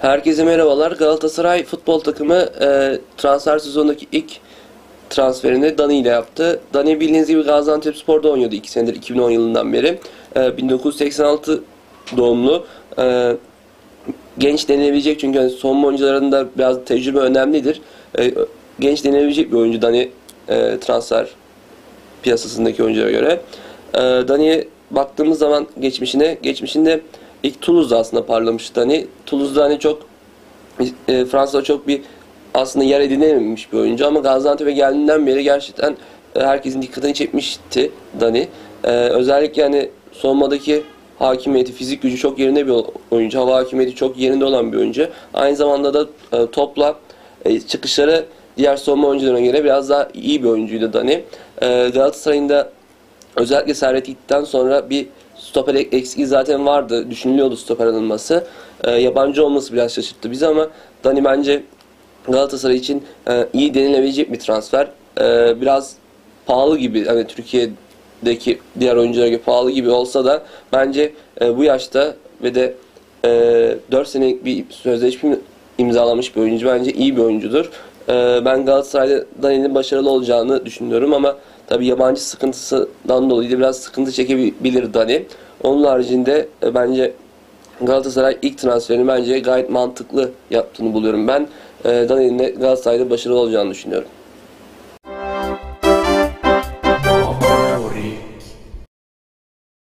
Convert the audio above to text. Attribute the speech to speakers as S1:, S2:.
S1: Herkese merhabalar. Galatasaray futbol takımı e, transfer sezonundaki ilk transferini Dani ile yaptı. Dani bildiğiniz gibi Gaziantep Spor'da oynuyordu 2 senedir 2010 yılından beri. E, 1986 doğumlu. E, genç denilebilecek çünkü hani son oyuncularında biraz tecrübe önemlidir. E, genç denilebilecek bir oyuncu Dani e, transfer piyasasındaki oyunculara göre. E, Dani'ye baktığımız zaman geçmişine, geçmişinde ilk Toulouse'da aslında parlamıştı Dani. Toulouse'da hani çok e, Fransa'da çok bir aslında yer edinememiş bir oyuncu ama Gaziantep'e geldiğinden beri gerçekten e, herkesin dikkatini çekmişti Dani. E, özellikle yani savunmadaki hakimiyeti, fizik gücü çok yerinde bir oyuncu. Hava hakimiyeti çok yerinde olan bir oyuncu. Aynı zamanda da e, topla e, çıkışları diğer savunma oyuncularına göre biraz daha iyi bir oyuncuydu Dani. E, Galatasaray'ın da özellikle Servet gittikten sonra bir stoper eksiği zaten vardı. Düşünülüyordu stoper alınması. E, yabancı olması biraz şaşırttı bizi ama Dani bence Galatasaray için e, iyi denilebilecek bir transfer. E, biraz pahalı gibi hani Türkiye'deki diğer oyunculara göre pahalı gibi olsa da bence e, bu yaşta ve de e, 4 senelik bir sözleşme imzalamış bir oyuncu bence iyi bir oyuncudur. E, ben Galatasaray'da Dani'nin başarılı olacağını düşünüyorum ama tabi yabancı sıkıntısından dolayı da biraz sıkıntı çekebilir Dani. Onun haricinde e, bence Galatasaray ilk transferini bence gayet mantıklı yaptığını buluyorum ben. E, Dani'nin de Galatasaray'da başarılı olacağını düşünüyorum.